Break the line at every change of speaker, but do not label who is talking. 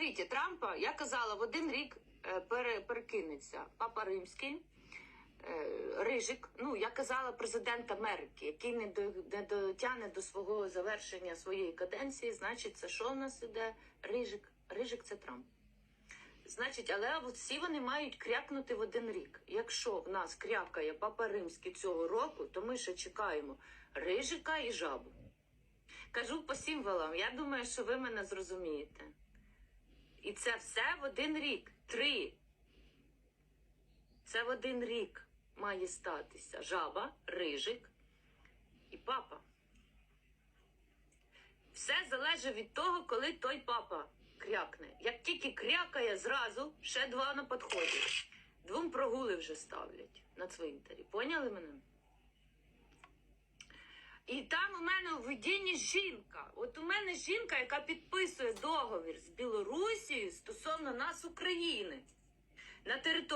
смотрите, Трампа, я казала, в один рік е, перекинеться Папа Римський, е, Рижик, ну, я казала, президент Америки, який не, не дотягне до свого завершення своєї каденції, значить, це що в нас іде? Рижик. Рижик це Трамп. Значить, але всі вони мають крякнути в один рік. Якщо в нас крякає Папа Римський цього року, то ми ще чекаємо Рижика і жабу. Кажу по символам, я думаю, що ви мене зрозумієте. І це все в один рік. Три. Це в один рік має статися. Жаба, рижик і папа. Все залежить від того, коли той папа крякне. Як тільки крякає зразу, ще два на підході. Двом прогули вже ставлять на цвинтарі. Поняли мене? І там у мене у видінні жінка. От у мене жінка, яка підписує договір з Білорусією стосовно нас, України, на території.